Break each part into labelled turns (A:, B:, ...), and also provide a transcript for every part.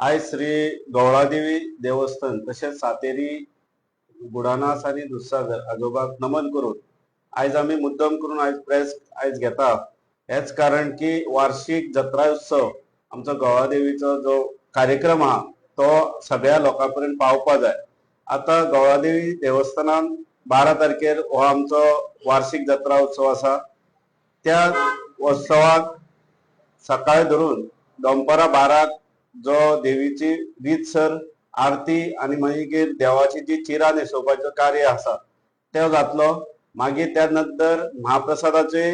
A: आयज श्री गवळादेवी देवस्थान तशेंच सातेरी बुडानास आणि दुधसागर आजोबाक नमन करून आयज आमी मुद्दम करून आयज प्रेस आयज घेता हेच कारण की वार्षिक जत्रा उत्सव आमचो गवळादेवीचो जो कार्यक्रम आहा तो सगळ्या लोकां पर्यंत पावपा जाय आता गवळादेवी देवस्थानान बारा तारखेर हो आमचो वार्षिक जत्रा उत्सव आसा त्या उत्सवाक सकाळी धरून दनपारां बाराक जो देवीची रीतसर आरती आणि मागीर देवाची जी चिरा न्हेसोवपाचो कार्य आसा तो जातलो. मागीर त्या नंतर महाप्रसादाचे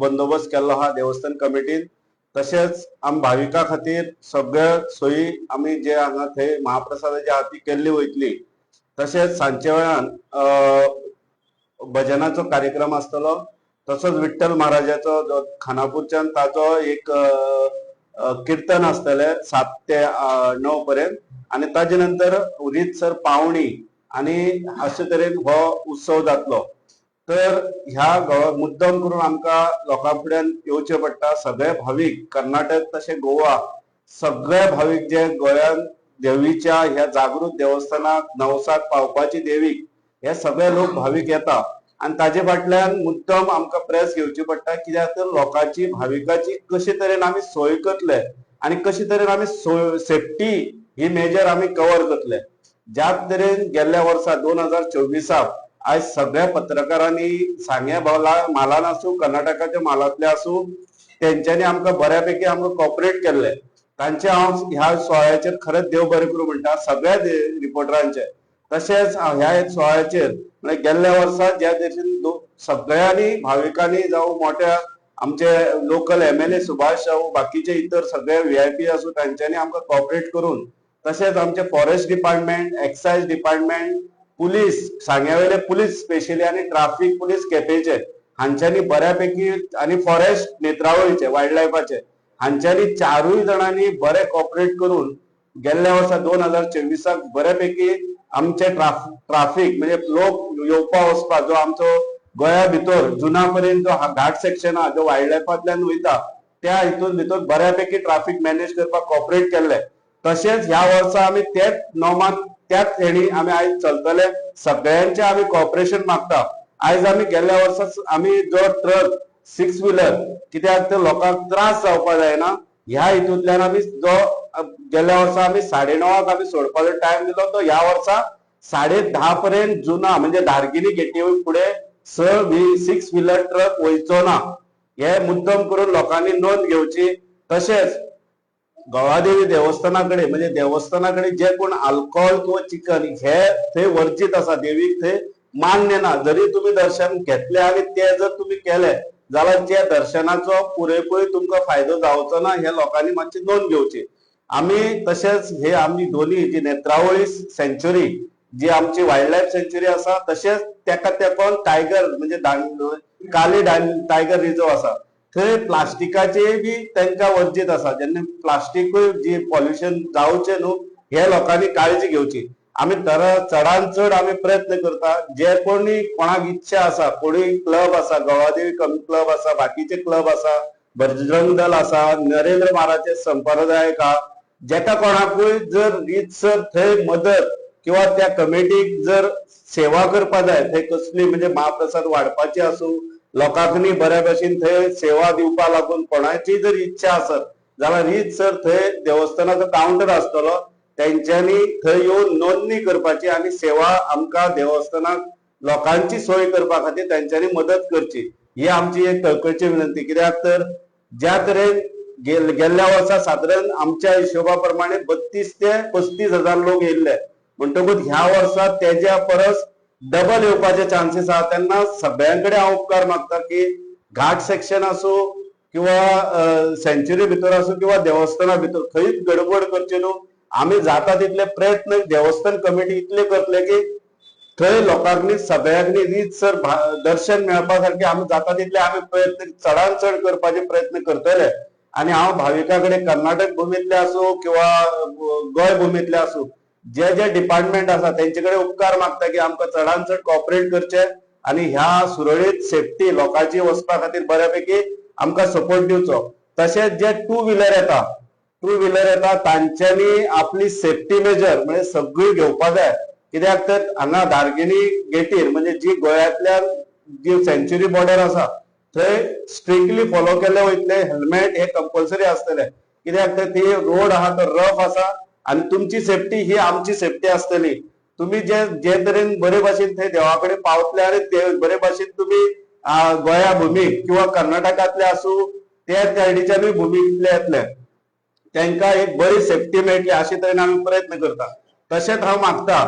A: बंदोबस्त केल्लो आहा देवस्थान कमिटीन तशेंच आमी भाविकां खातीर सगळ्यो सोयी आमी जे हांगा थंय महाप्रसादाची आरती केल्ली वयतली. तशेंच सांचे वेळान भजनाचो कार्यक्रम आसतलो तसोच विठ्ठल महाराजाचो जो खानापूरच्यान ताचो एक कीर्तन आसतले सात ते णव पर्यंत. आणि ताजे नंतर रीतसर पावणी आणि अशे तरेन हो उत्सव जातलो. तर ह्या मुद्दम करून आमकां लोकां फुड्यान येवचें पडटा सगळे भावीक कर्नाटक तशें गोवा सगळे भावीक जे गोंयांत देवीच्या ह्या जागृत देवस्थानाक नवसाक पावपाची देवीक हे सगळे लोक भावीक येता. आणि ताजे फाटल्यान मुद्दम आमकां प्रेस घेवची पडटा कित्याक तर लोकांची भाविकाची कशे तरेन आमी सोय करतले आणि कशे तरेन आमी सेफ्टी ही मेजर आमी कव्हर करतले. ज्या तरेन गेल्ल्या वर्सा दोन हजार चोवीसाक आयज सगळ्या पत्रकारांनी सांग्या भावला मालान आसूं कर्नाटकाच्या मालांतले आसूं तेंच्यांनी आमकां बऱ्यापैकी आमकां कॉपरेट केल्ले. तांचे हांव ह्या सुवाळ्याचेर खरेंच देव बरें करूं म्हणटा सगळ्या रिपोर्टरांचे तशेंच ह्या एक सुवाळ्याचेर म्हणजे गेल्ल्या वर्सा ज्या दिवशी सगळ्यांनी भाविकांनी जावं मोठ्या आमचे local M L A Subhash जावं बाकीचे इतर सगळे व्ही आय पी आसूं तांच्यांनी आमकां कॉपरेट करून तशेंच आमचे forest department excise department police सांग्यावेले police specially आणि ट्राफिक पुलीस केपेचे हांच्यांनी बऱ्यापैकी आणि फॉरेस्ट नेत्रावळीचे वायल्ड लायफाचे हांच्यांनी चारूय जाणांनी बरे कॉपरेट करून गेल्ल्या वर्सा दोन हजार चोवीसाक बऱ्यापैकी आमचे ट्राफीक म्हणजे लोक येवपा वचपा जो आमचो गोंया भितर जुना पर्यंत जो घाट सेक्शन आहा जो वायल्ड लायफांतल्यान वयता त्या हितून भितर बऱ्यापैकी ट्राफीक मॅनेज करपाक कॉपरेट केल्ले. तशेंच ह्या वर्सा आमी त्याच नॉमान त्याच हेणी आमी आयज चलतले. सगळ्यांचे आमी कॉपरेशन मागता. आयज आमी गेल्ल्या वर्सा आमी जो ट्रक सिक्स व्हिलर कित्याक ते लोकांक त्रास जावपा जायना ह्या हितूंतल्यान आमी जो गेल्या वर्षा वर्सा आमी साडे णवाक आमी सोडपाचो टायम दिलो तो ह्या वर्सा साडे धा पर्यंत जुना म्हणजे धारगिरी गेटी फुडें स व्ही सिक्स व्हीलर ट्रक वयचो ना. हे मुद्दम करून लोकांनी नोंद घेवची. तशेंच गवादेवी देवस्थानाकडे म्हणजे देवस्थानाकडे जे कोण अल्कोहोल किंवा चिकन हे थंय वर्जित आसा देवीक थंय मान्य ना. जरी तुम्ही दर्शन घेतले आणि ते जर तुम्ही केले जाल्यार त्या दर्शनाचो पुरेपूर तुमकां फायदो जावचो ना हे लोकांनी मातशी नोंद घेवची. आमी तशेंच हे आमची दोन्ही जी नेत्रावळी सेंच्युरी जी आमची वायल्ड लायफ सेंच्युरी आसा तशेंच तेका तेकोन टायगर म्हणजे काली टायगर रिझर्व आसा थंय प्लास्टिकाचे बी तांकां वंचित आसा जेन्ना प्लास्टिकूय जी पॉल्युशन जावचें न्हू हे लोकांनी काळजी घेवची आमी तर चडांत चड आमी प्रयत्न करता. जे कोणी कोणाक इच्छा आसा कोणी क्लब आसा गवादेवी क्लब आसा बाकीचे क्लब आसा बजरंग दल आसा नरेंद्र महाराजचे संप्रदायक आहा जेका कोणाकूय जर रीतसर थंय मदत किंवा त्या कमिटीक जर सेवा करपा जाय थंय कसली म्हणजे महाप्रसाद वाडपाची आसूं लोकांनी बऱ्या भशेन थंय सेवा दिवपा लागून कोणाची जर इच्छा आसत जाल्यार रीतसर थंय देवस्थानाचो कावंटर आसतलो तेंच्यांनी थंय येवन नोंदणी करपाची आनी सेवा आमकां देवस्थानाक लोकांची सोय करपा खातीर तेंच्यांनी मदत करची. ही आमची एक कळकळीची विनंती. कित्याक तर ज्या तरेन गेल- गेल्ल्या वर्सा सादारण आमच्या हिशोबा प्रमाणे बत्तीस ते पस्तीस हजार लोक येयल्ले म्हणटकूच ह्या वर्सा तेज्या परस डबल येवपाचे चान्सीस आहा तेन्ना सगळ्यांकडे हांव उपकार मागता की घाट सेक्शन आसूं किंवा सेंच्युरी भितर आसूं किंवा देवस्थाना भितर खंयच गडबड करची न्हू आमी जाता तितले प्रयत्न देवस्थान कमिटी इतले करतले की थंय लोकांनी सगळ्यांनी रीतसर दर्शन मेळपा सारखे आमी जाता तितले आमी प्रयत्न चडान चड करपाचे प्रयत्न करतले आणि हांव भाविकाकडे कर्नाटक भुमींतले आसूं किंवा गोंय भुमींतले आसूं जे जे डिपार्टमेंट आसा तेंचे कडेन उपकार मागता की आमकां चडांत चड कॉपरेट करचे आणि ह्या सुरळीत सेफ्टी लोकांची वचपा खातीर बऱ्यापैकी आमकां सपोर्ट दिवचो. तशेंच जे टू व्हिलर येता टू व्हीलर येता तांच्यांनी आपली सेफ्टी मेजर म्हणजे सगळी घेवपाक जाय. कित्याक तर हांगा धारगिणी गेटीर म्हणजे जी गोंयांतल्यान जी सेंच्युरी बॉर्डर आसा थंय स्ट्रिक्टली फॉलो केल्ले वयतले हेल्मेट हे कंपल्सरी आसतले कित्याक तर ती रोड आहा तो रफ आसा आनी तुमची सेफ्टी ही आमची सेफ्टी आसतली तुम्ही जे जे तरेन बरे भाशेन थंय देवा कडेन पावतले आनी ते बरे भाशेन तुम्ही गोंया भुमीक किंवा कर्नाटकांतले आसूं त्या सायडीच्यानूय भुमीतले येतले तांकां एक बरी सेफ्टी मेळटली अशे तरेन आमी प्रयत्न करता. तशेंच हांव मागता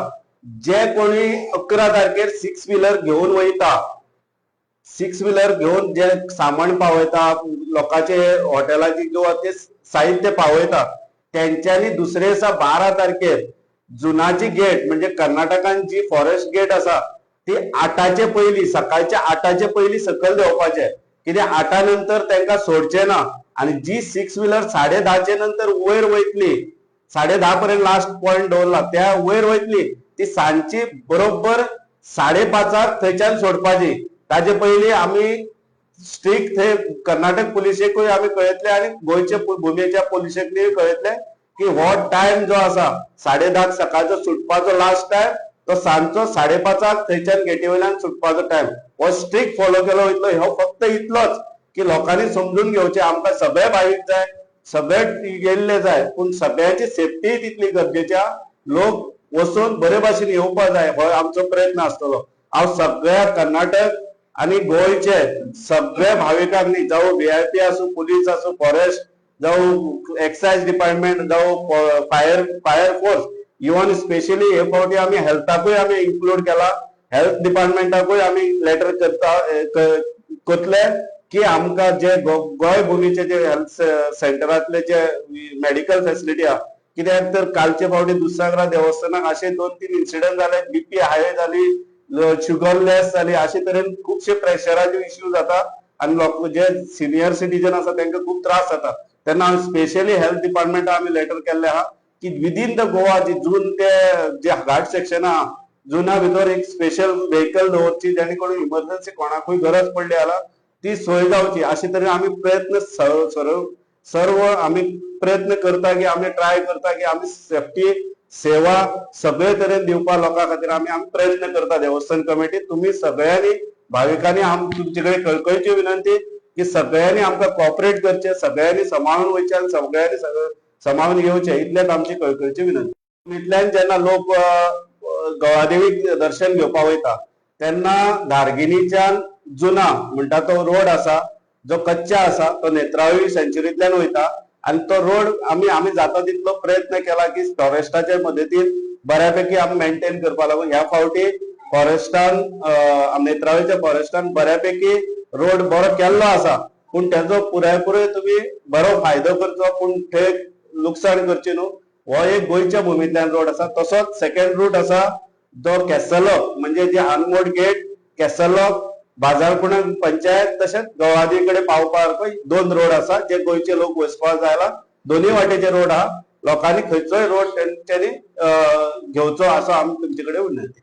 A: जे कोणी अकरा तारखेर सिक्स व्हिलर घेवन वयता सिक्स व्हिलर घेवन जे सामान पावयता लोकांचे हॉटेलाची किंवा ते साहित्य पावयता त्यांच्यानी दुसरे दिसा बारा तारखेर जुनाची गेट म्हणजे कर्नाटकान जी फॉरेस्ट गेट आसा ती आठाचे पयलीं सकाळच्या आठाचे पयलीं सकयल देंवपाचें. कित्याक आठा नंतर तांकां सोडचे ना. आणि जी सिक्स व्हिलर साडे धाचे नंतर वयर वयतली साडे धा पर्यंत लास्ट पॉइंट दवरला त्या वयर वयतली ती सांजची बरोबर साडे पांचाक थंयच्यान सोडपाची. ताजे पयली आमी स्ट्रिक्ट थंय कर्नाटक पुलिसेकूय आमी कळयतले आणि गोंयचे भुमेच्या पुलिसेकूय कळयतले की हो टायम जो आसा साडे धाक सकाळचो सुटपाचो लास्ट टायम तो सांजचो साडे पांचाक थंयच्यान गेटी वयल्यान सुटपाचो टायम हो स्ट्रिक्ट फॉलो केलो वयतलो हो फक्त इतलोच की लोकांनी समजून घेवचे आमकां सगळे भावीक जाय सगळे गेल्ले जाय पूण सगळ्यांची सेफ्टी तितली गरजेची लोक वचून बरे भाशेन येवपा जाय हो आमचो प्रयत्न आसतलो. हांव सगळ्या कर्नाटक आणि गोंयचे सगळे भाविकांनी जावं व्हीआयपी आसूं पुलीस आसूं फॉरेस्ट जावं एक्सायज डिपार्टमेंट जावं fire fire force even specially हे फावटी आमी हेल्थाकूय आमी इन्क्लूड केला. हेल्थ डिपार्टमेंटाकूय आमी लेटर करता करतले की आमकां जे गोंय भुमीचे जे हेल्थ सेंटरांतले जे मेडिकल फेसिलिटी आहा कित्याक तर कालचे फावटी दुसागरा देवस्थानाक अशे दोन तीन इन्सिडंट जाले बीपी हाय जाली शुगरलेस लेस जाली अशे तरेन खुबशे प्रेशराचे इश्यू जाता आनी लोक जे सिनियर सिटीजन आसा तांकां खूब त्रास जाता तेन्ना हांव स्पेशली हेल्थ डिपार्टमेंटा आमी लेटर केल्ले आहा की विदीन द गोवा जी जून ते जे घाट सेक्शन आहा जुना भितर एक स्पेशल व्हेकल दवरची जेणे करून इमर्जन्सी कोणाकूय गरज पडली जाल्यार ती सोय जावची अशे तरेन आमी प्रयत्न सर्व सर्व आमी प्रयत्न करता की आमी ट्राय करता की आमी सेफ्टी सेवा सगळे तरेन दिवपा लोकां खातीर आमी आमी प्रयत्न करता. देवस्थान कमिटी तुमी सगळ्यांनी भाविकांनी आम तुमचे कडेन कळकळीची विनंती की सगळ्यांनी आमकां कॉपरेट करचे सगळ्यांनी सांबाळून वयचे आनी सगळ्यांनी सगळं सांबाळून घेवचे इतलेंच आमची कळकळीची विनंती. इतल्यान जेन्ना लोक गवादेवीक दर्शन घेवपाक वयता तेन्ना धारगिणीच्यान जुना म्हणटा तो रोड आसा जो कच्चा आसा तो नेत्रावळी सेंच्युरींतल्यान वयता. आनी तो रोड आमी आमी जाता तितलो प्रयत्न केला की फॉरेस्टाच्या मदतीन बऱ्यापैकी आमी मेंटेन करपा लागून ह्या फावटी फॉरेस्टान नेत्रावळीच्या फॉरेस्टान बऱ्यापैकी रोड बरो केल्लो आसा पूण तेजो पुरायपुरय तुमी बरो फायदो करचो पूण थंय लुकसाण करची न्हू. हो एक गोंयच्या भुमींतल्यान रोड आसा तसोच सेकंड रूट आसा जो केसलो म्हणजे जे आनमोड गेट केसलो बाजारपुणा पंचायत तशेंच गवादी कडेन पावपाक दोन रोड आसा जे गोंयचे लोक वचपाक जायला दोनूय वाटेचे रोड आहा लोकांनी खंयचोय रोड तेंच्यांनी घेवचो असो आमी तुमचे कडेन विनंती.